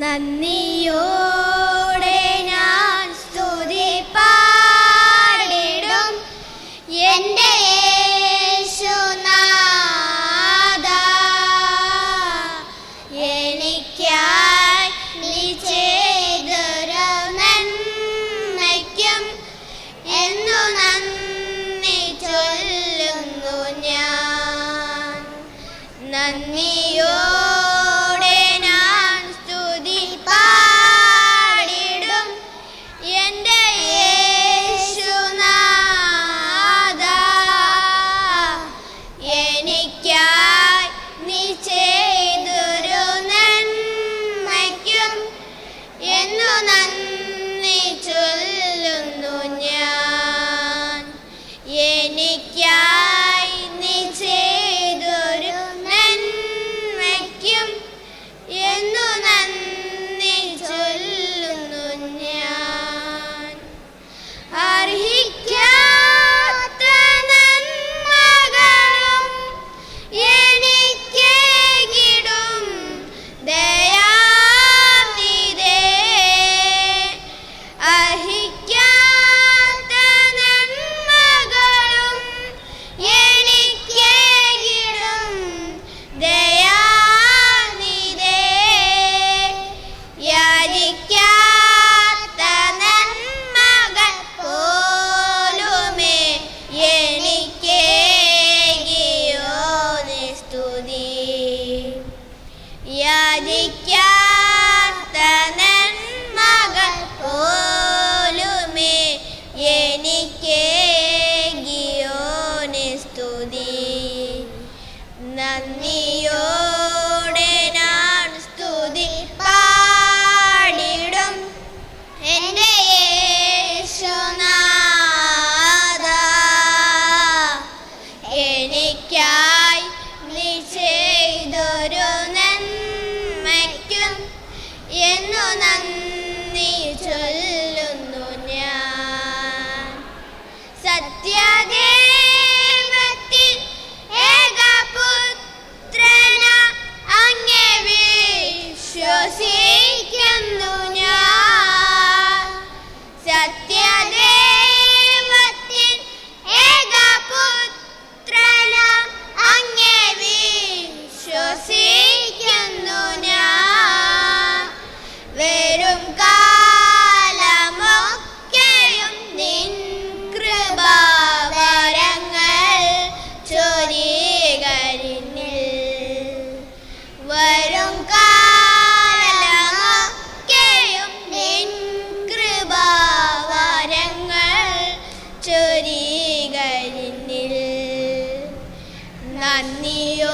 നന്ദിയോടെ ഞാൻ സ്തുതി പാടിടും എന്റെ യേശുനാഥ എനിക്കാ ดี นั้นมี sí. കണ്ണിയോ